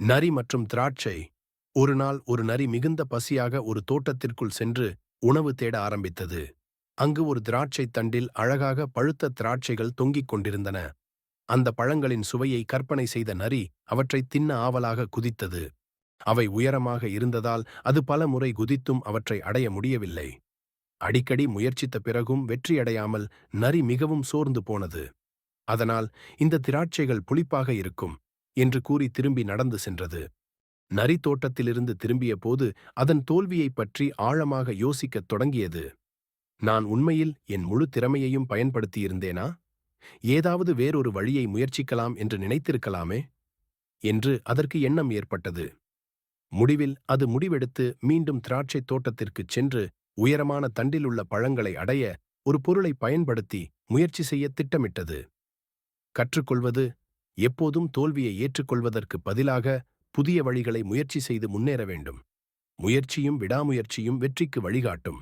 நரி மற்றும் திராட்சை ஒரு நாள் ஒரு நரி மிகுந்த பசியாக ஒரு தோட்டத்திற்குள் சென்று உணவு தேட ஆரம்பித்தது. அங்கு ஒரு திராட்சை தண்டில் அழகாக பழுத்த திராட்சைகள் தொங்கிக் கொண்டிருந்தன. அந்த பழங்களின் சுவையை கற்பனை செய்த நரி அவற்றை தின்ன ஆவலாக குதித்தது. அவை உயரமாக இருந்ததால் அது பல முறை குதித்தும் அவற்றை அடைய முடியவில்லை. அடிக்கடி முயற்சித்த பிறகும் வெற்றியடையாமல் நரி மிகவும் சோர்ந்து போனது. அதனால் இந்த திராட்சைகள் புளிப்பாக இருக்கும். என்று கூறி திரும்பி நடந்து சென்றது. நரி தோட்டத்திலிருந்து திரும்பிய போது அதன் தோல்வியைப் பற்றி ஆழமாக யோசிக்கத் தொடங்கியது. நான் உண்மையில் என் முழு திறமையையும் பயன்படுத்தியிருந்தேனா? ஏதாவது வேறொரு வழியை முயற்சிக்கலாம் என்று நினைத்திருக்கலாமே? என்று அதற்கு எண்ணம் ஏற்பட்டது. முடிவில் அது முடிவெடுத்து மீண்டும் திராட்சைத் தோட்டத்திற்குச் சென்று உயரமான தண்டிலுள்ள பழங்களை அடைய ஒரு பொருளை பயன்படுத்தி முயற்சி செய்ய திட்டமிட்டது. கற்றுக்கொள்வது எப்போதும் தோல்வியை ஏற்றுக்கொள்வதற்கு பதிலாக புதிய வழிகளை முயற்சி செய்து முன்னேற வேண்டும். முயற்சியும் விடாமுயற்சியும் வெற்றிக்கு வழிகாட்டும்.